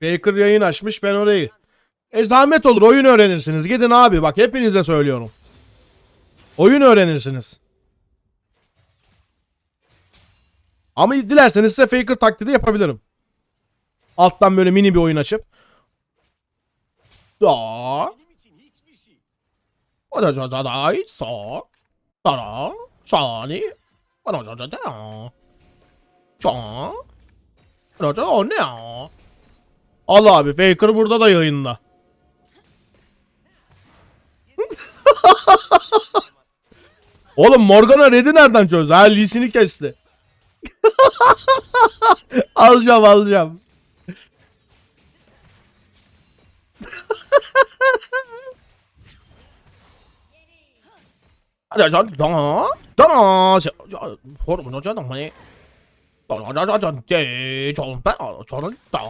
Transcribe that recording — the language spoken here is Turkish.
Faker yayın açmış ben orayı. E zahmet olur oyun öğrenirsiniz. Gidin abi bak hepinize söylüyorum. Oyun öğrenirsiniz. Ama dilerseniz size Faker taklidi yapabilirim. Alttan böyle mini bir oyun açıp. Da. O da da da da sa. Da da. Sani. O da da da da. Ça. Da da o ne? Al abi Faker burada da yayında. Oğlum Morgana Red'i nereden çözdü? Ha Lee'sini kesti. alacağım alacağım. Hadi can da da hormonu canım hani da da da da de çok ben canım da